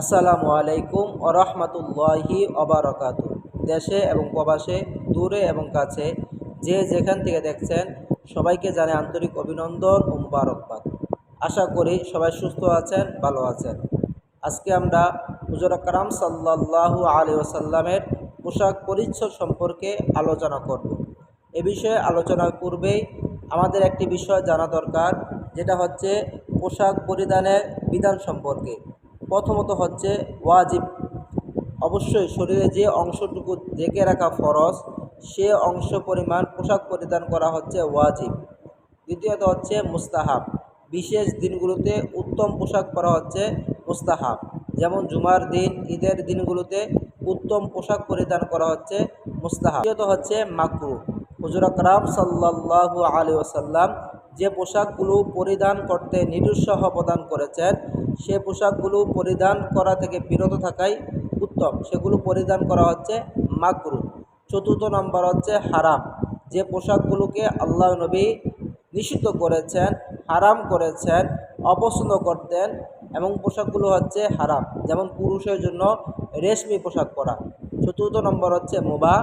আসসালামু আলাইকুম ও রহমতুল্লাহি অবরকাত দেশে এবং প্রবাসে, দূরে এবং কাছে, যে যেখান থেকে দেখছেন, সবাইকে জানে আন্তরিক অভিনন্দন ও মুবারকবাদ। আশা করি সবাই সুস্থ আছেন, ভালো আছেন। আজকে আমরা হুজুর কারাম সাল্লাল্লাহু আলী ওসাল্লামের পোশাক পরিচ্ছদ সম্পর্কে আলোচনা করব। এ বিষয়ে আলোচনার পূর্বেই আমাদের একটি বিষয় জানা দরকার, যেটা হচ্ছে পোশাক পরিধানের বিধান সম্পর্কে। প্রথমত হচ্ছে ওয়াজিব। অবশ্যই শরীরে যে অংশটুকু ঢেকে রাখা ফরজ, সে অংশ পরিমাণ পোশাক পরিধান করা হচ্ছে ওয়াজিব। দ্বিতীয়ত হচ্ছে মুস্তাহাব। বিশেষ দিনগুলোতে উত্তম পোশাক পরা হচ্ছে মুস্তাহাব। যেমন জুমার দিন, ঈদের দিনগুলোতে উত্তম পোশাক পরিধান করা হচ্ছে মুস্তাহাব। তৃতীয়ত হচ্ছে মাকরু। হুজুর আকরাম সাল্লাল্লাহু আলী ওসাল্লাম যে পোশাকগুলো পরিধান করতে নিরুৎসাহ প্রদান করেছেন সে পোশাকগুলো পরিধান করা থেকে বিরত থাকাই উত্তম। সেগুলো পরিধান করা হচ্ছে মাকরু। চতুর্থ নম্বর হচ্ছে হারাম। যে পোশাকগুলোকে আল্লাহ নবী নিষিদ্ধ করেছেন, হারাম করেছেন, অপছন্দ করতেন এবং পোশাকগুলো হচ্ছে হারাম, যেমন পুরুষের জন্য রেশমি পোশাক পরা। চতুর্থ নম্বর হচ্ছে মোবা,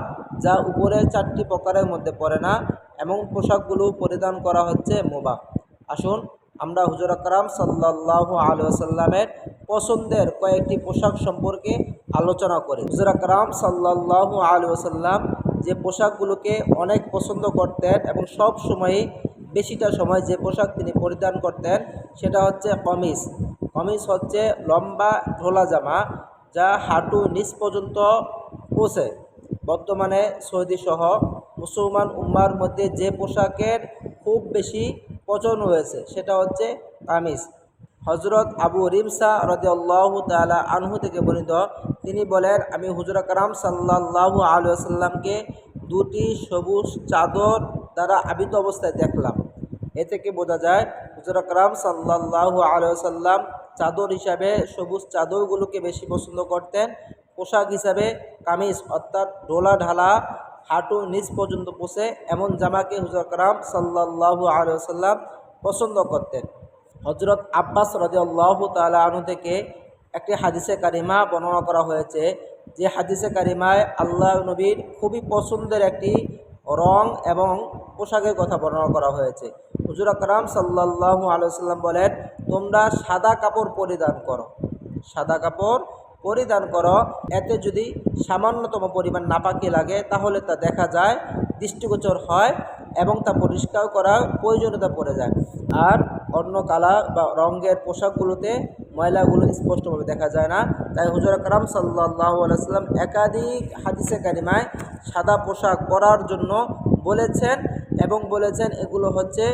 যা উপরে চারটি প্রকারের মধ্যে পড়ে না এবং পোশাকগুলো পরিধান করা হচ্ছে মোবা। আসুন আমরা হুজুর আকরাম সাল্লাহ আলুসাল্লামের পছন্দের কয়েকটি পোশাক সম্পর্কে আলোচনা করি। হুজুর আকরাম সাল্লাহ আলুসাল্লাম যে পোশাকগুলোকে অনেক পছন্দ করতেন এবং সব সময়ই বেশিটা সময় যে পোশাক তিনি পরিধান করতেন সেটা হচ্ছে কমিজ। কমিজ হচ্ছে লম্বা ঢোলা জামা যা হাঁটু নিচ পর্যন্ত পৌঁছে। বর্তমানে সৌদি সহ মুসলমান উম্মার মধ্যে যে পোশাকের খুব বেশি প্রচলন হয়েছে সেটা হচ্ছে কামিজ। হজরত আবু রিমসা রদি আল্লাহ তালা আনহু থেকে বর্ণিত, তিনি বলেন, আমি হুজুর কারাম সাল্লাহ আলুসাল্লামকে দুটি সবুজ চাদর দ্বারা আবিত অবস্থায় দেখলাম। এ থেকে বোঝা যায়, হুজুর কারাম সাল্লাহ আলুসাল্লাম চাদর হিসাবে সবুজ চাদরগুলোকে বেশি পছন্দ করতেন। পোশাক হিসাবে কামিজ, অর্থাৎ ডোলা ঢালা হাঁটু নিচ পর্যন্ত পোষে এমন জামাকে হুজুর কারাম সাল্লাহু আলসাল্লাম পছন্দ করতেন। হজরত আব্বাস রাজি আল্লাহ তালা আনু থেকে একটি হাদিসে কারিমা বর্ণনা করা হয়েছে, যে হাদিসে কারিমায় আল্লাহ নবীর খুবই পছন্দের একটি রং এবং পোশাকের কথা বর্ণনা করা হয়েছে। হুজুর আকরাম সাল্লাহু আলসালাম বলেন, তোমরা সাদা কাপড় পরিধান করো। সাদা কাপড় পরিধান করো। এতে যদি সামান্যতম পরিমাণ নাপাকি লাগে, তাহলে তা দেখা যায় দৃষ্টিগোচর হয় এবং তা পরিষ্কার করার প্রয়োজনীয়তা পড়ে যায়। আর অন্য কালার বা রঙের পোশাকগুলোতে ময়লাগুলো স্পষ্টভাবে দেখা যায় না। তাই হুজুর আকরাম সাল্লাহ আলাইসাল্লাম একাধিক হাদিসে কারিমায় সাদা পোশাক পরার জন্য বলেছেন এবং বলেছেন এগুলো হচ্ছে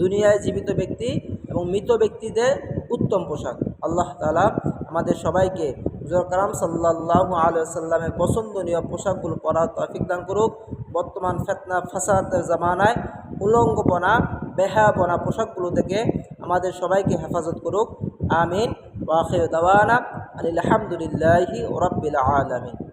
দুনিয়ায় জীবিত ব্যক্তি এবং মৃত ব্যক্তিদের উত্তম পোশাক। আল্লাহ তালা আমাদের সবাইকে হুজুর কালাম সাল্লাহ আলিয়াল্লামের পছন্দনীয় পোশাকগুলো পরার তফিক দান করুক। বর্তমান ফেতনা, ফাসাদের জামানায় উলঙ্গপনা বেহাপনা পোশাকগুলো থেকে আমাদের সবাইকে হেফাজত করুক। আমিন। ওয়াখে দাওয়ানা আলহামদুলিল্লাহি রব্বিল আলমিন।